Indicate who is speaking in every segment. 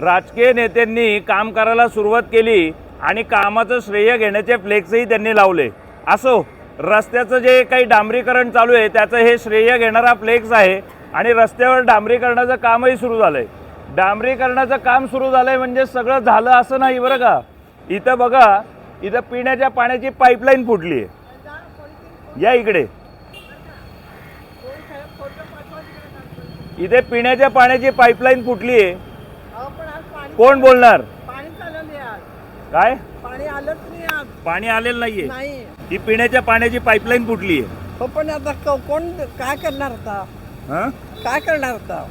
Speaker 1: राजकीय नेत्यांनी काम करायला सुरुवात केली आणि कामाचं श्रेय घेण्याचे फ्लेक्सही त्यांनी लावले. असो रस्त्याचं जे काही डांबरीकरण चालू आहे त्याचं हे श्रेय घेणारा फ्लेक्स आहे आणि रस्त्यावर डांबरीकरणाचं कामही सुरू झालंय. डांबरीकरणाचं काम सुरू झालंय म्हणजे सगळं झालं असं नाही बरं का? इथं बघा इथं पिण्याच्या पाण्याची पाईपलाईन फुटली आहे. या इकडे. इथे पिण्याच्या पाण्याची पाईपलाईन फुटली आहे. कोण बोलणार?
Speaker 2: पाणी आलं नाही आज
Speaker 1: काय?
Speaker 2: पाणी आलंच नाही आज
Speaker 1: पाणी आलेलं नाहीये.
Speaker 2: नाही.
Speaker 1: ही पिण्याच्या पाण्याची पाईपलाईन फुटली आहे
Speaker 2: हो पण आता क- कोण काय करणार आता?
Speaker 1: हा?
Speaker 2: काय करणार आता?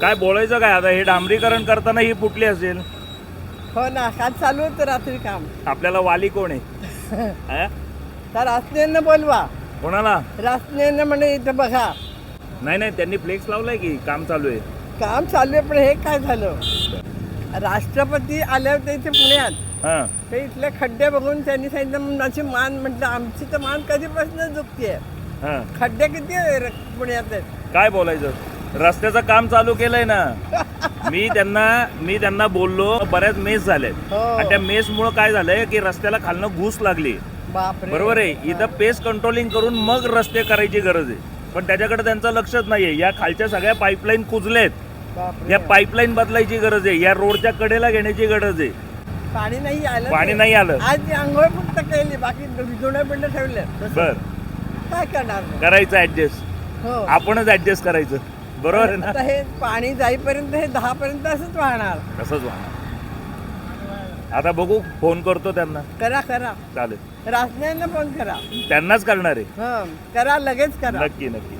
Speaker 1: काय बोलायचं काय आता? हे डांबरीकरण करताना ही फुटली असेल.
Speaker 2: हो ना काल चालू होतं रात्री काम.
Speaker 1: आपल्याला वाली कोण आहे? हा?
Speaker 2: तर रासनेनं बोलवा.
Speaker 1: कोणाला?
Speaker 2: रासनेनं म्हणे इथं बघा.
Speaker 1: नाही नाही त्यांनी फ्लेक्स लावलाय की काम चालू आहे?
Speaker 2: काम चालू आहे पण हे काय झालं? राष्ट्रपती आले होते इथे पुण्यात.
Speaker 1: हा.
Speaker 2: ते इथले खड्डे बघून त्यांनी सांगितलं माझी मान म्हटलं आमची तर मान कधीपासून दुखते
Speaker 1: हा.
Speaker 2: खड्डे किती आहे र- पुण्यात?
Speaker 1: काय बोलायचं? रस्त्याचं काम चालू केलंय ना. मी त्यांना मी त्यांना बोललो बऱ्याच मेस झाल्यात
Speaker 2: हो.
Speaker 1: आणि त्या मेसमुळं काय झालंय की रस्त्याला खालनं घुस लागली.
Speaker 2: बापरे.
Speaker 1: बरोबर आहे? इथं पेस कंट्रोलिंग करून मग रस्ते करायची गरज आहे. पण त्याच्याकडे त्यांचं लक्षच नाहीये. या खालच्या सगळ्या पाईपलाईन कुजलेत. या पाईपलाईन बदलायची गरज आहे. या रोडच्या कडेला घेण्याची गरज आहे.
Speaker 2: पाणी नाही आलं
Speaker 1: पाणी. नाही आलं.
Speaker 2: आज आंघोळ फक्त केली. बाकी जुने पिंड ठेवले
Speaker 1: बर.
Speaker 2: काय करणार?
Speaker 1: करायचं ऍडजस्ट
Speaker 2: हो.
Speaker 1: आपणच ऍडजस्ट करायचं. बरोबर आहे ना?
Speaker 2: हे पाणी जाईपर्यंत हे दहा पर्यंत असंच वाहणार.
Speaker 1: तसंच वाहणार. आता बघू फोन करतो त्यांना.
Speaker 2: करा करा.
Speaker 1: चालेल.
Speaker 2: रासण्यानं फोन करा.
Speaker 1: त्यांनाच करणार आहे.
Speaker 2: करा लगेच करा.
Speaker 1: नक्की नक्की.